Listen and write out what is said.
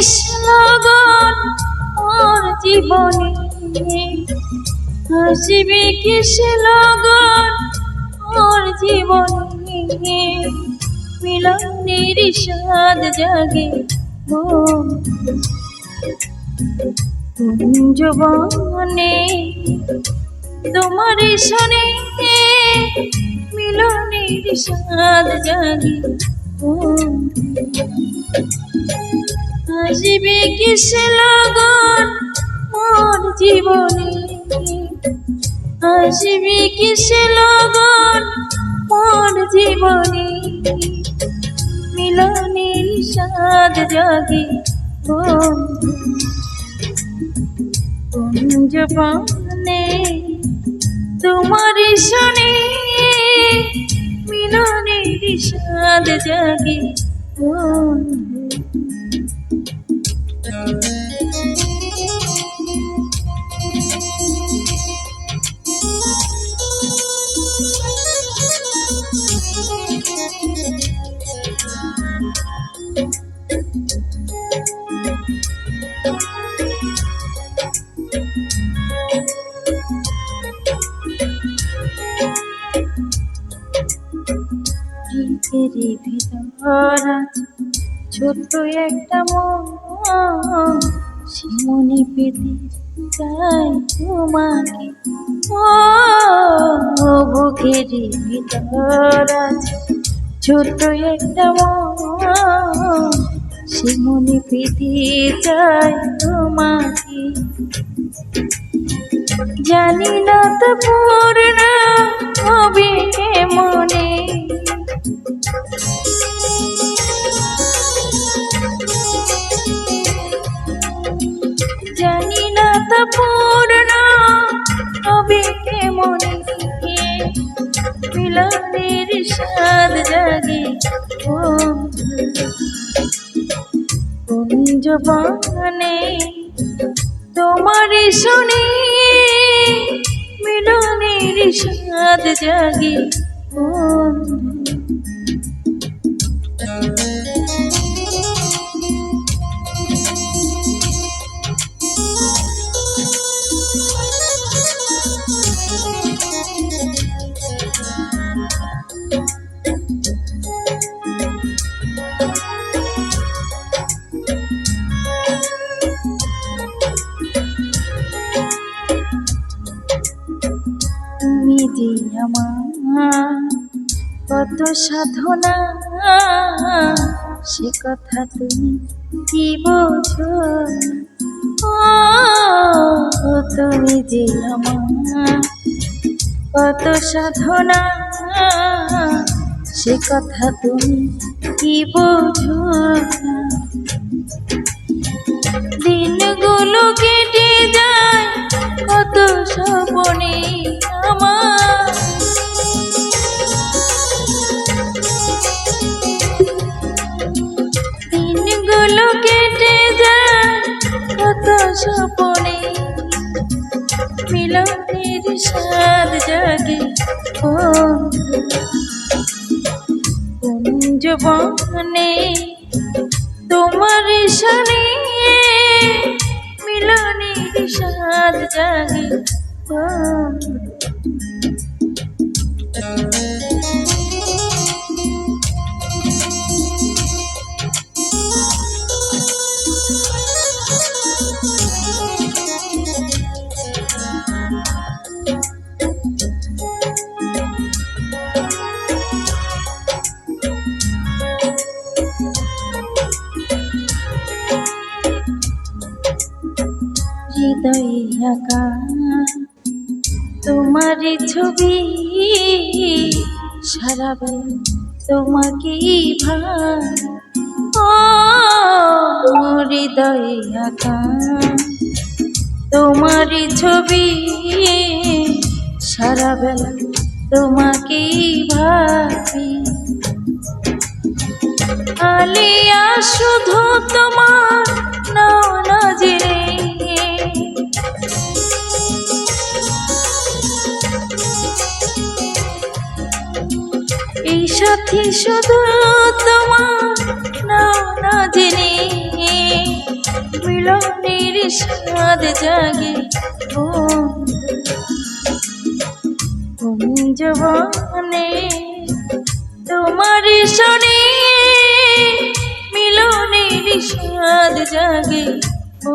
কৃষ্ণগণ মোর জীবনে হাসিবে কৃষ্ণগণ মোর জীবনে মিলনের স্বাদ জাগে কুঞ্জবনে তোমার শনে মিলনের স্বাদ জাগে আসবে কিসে লগন? মোর জীবনে আসবে কিসে লগন? মোর জীবনে মিলনের স্বাদ জাগে কুঞ্জবনে তোমার শনে মিলনের স্বাদ জাগে বন্ধু। ভিতর ছোট্ট একটা মন। সে মনে পেতে চাই তোমাকে। ও বুকের ভিতর আছে ছোট্ট একটা মন। সে মনে পেতে চাই তোমাকে। জানি না তো পূর্ণ হবে মনে। মিলনের স্বাদ জাগে কুঞ্জবনে তোমার শুনে মিলনের স্বাদ জাগে বন্ধু। যে আমার কত সাধনা। সে কথা তুমি কি বোঝো? ও, তুমি যে আমার কত সাধনা। সে কথা তুমি কি বোঝো? দিনগুলো কেটে যায়। কত স্বপনে আমার। দিনগুলো কেটে যায় কত স্বপনে। মিলনের স্বাদ জাগে কুঞ্জবনে তোমার সনে স্বাদ জাগে। হৃদয়ে তোমার ছবি সারা তোমাকে ভাই ও তোমার ছবি সারা তোমাকে ভাবি। আলিয়া, শুধু তোমার নাও না জেনে সাথী, শুধু তোমার না জেনে মিলনের স্বাদ জাগে জবানে তোমার শোনে, মিলনের স্বাদ জাগে ও